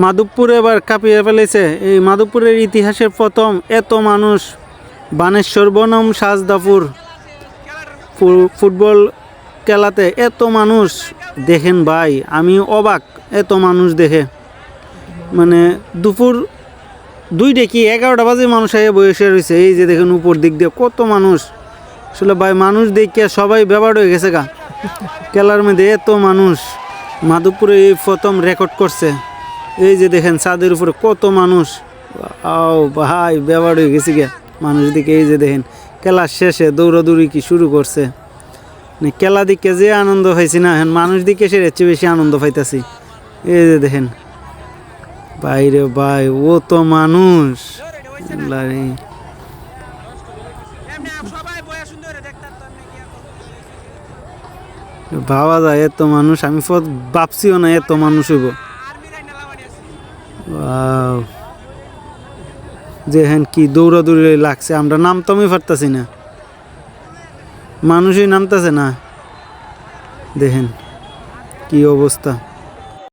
মাধবপুর এবার কাঁপিয়ে ফেলেছে। এই মাধবপুরের ইতিহাসের প্রথম এত মানুষ, বানেশ্বর, বনম, সাজদাপুর ফুটবল খেলাতে এত মানুষ দেখেন ভাই, আমি অবাক এত মানুষ দেখে। মানে দুপুর দুইটা কি এগারোটা বাজে মানুষ আগে বসে রয়েছে, এই যে দেখেন উপর দিক দিয়ে কত মানুষ। আসলে ভাই, মানুষ দেখে সবাই ব্যবহার হয়ে গেছে গা। খেলার মধ্যে এত মানুষ, মাধবপুরে এই প্রথম রেকর্ড করছে। এই যে দেখেন ছাদের উপরে কত মানুষ। আও ভাই ব্যবহার হয়ে গেছে গে মানুষ দিকে এই যে দেখেন খেলার শেষে দৌড়াদৌড়ি কি শুরু করছে। মানে খেলা দিকে যে আনন্দ পাইছি না, এখন মানুষ দিকে সে চেয়ে বেশি আনন্দ পাইতেছি। এই যে দেখেন বাইরে ভাই, ও তো মানুষ? ভাবা যায়, এত মানুষ, আমি ভাবছিও না, এত মানুষ হইব। যে হ্যান কি দৌড়াদৌড়ি লাগছে, আমরা নামতামই পারতাছি না। মানুষই নামতেছে না। দেখেন, কি অবস্থা।